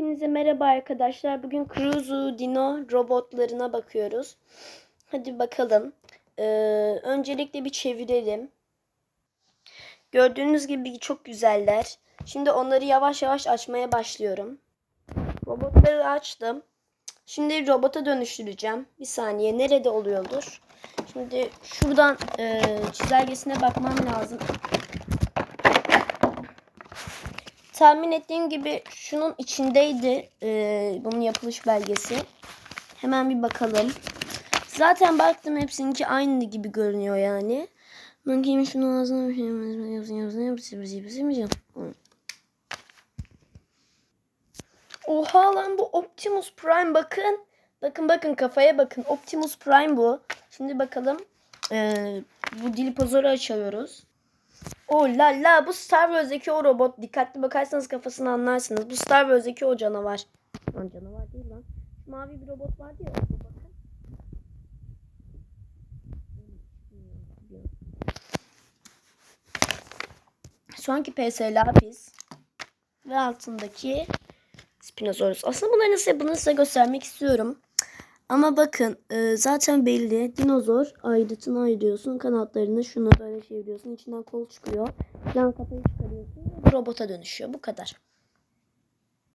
Hepinize merhaba arkadaşlar. Bugün Cruzu Dino robotlarına bakıyoruz. Hadi bakalım. Ee, öncelikle bir çevirelim. Gördüğünüz gibi çok güzeller. Şimdi onları yavaş yavaş açmaya başlıyorum. Robotları açtım. Şimdi robota dönüştüreceğim. Bir saniye nerede oluyordur? Şimdi şuradan e, çizelgesine bakmam lazım. Tahmin ettiğim gibi şunun içindeydi e, bunun yapılış belgesi. Hemen bir bakalım. Zaten baktım hepsininki aynı gibi görünüyor yani. Bakayım şunu ağzına bir şey yapsın Oha lan bu Optimus Prime bakın. Bakın bakın kafaya bakın. Optimus Prime bu. Şimdi bakalım. Ee, bu dilipozoru açıyoruz. O la la bu Star Wars'daki o robot. Dikkatli bakarsanız kafasını anlarsınız. Bu Star Wars'daki o canavar. Lan canavar değil lan. Mavi bir robot vardı ya. bakın. Sonraki PS Lapis. Ve altındaki Spinosaurus. Aslında bunları nasıl bunu size göstermek istiyorum. Ama bakın e, zaten belli. Dinozor ayrıtını ayırıyorsun. Kanatlarını şuna böyle çeviriyorsun. İçinden kol çıkıyor. Yan kafayı çıkarıyorsun. Robota dönüşüyor. Bu kadar.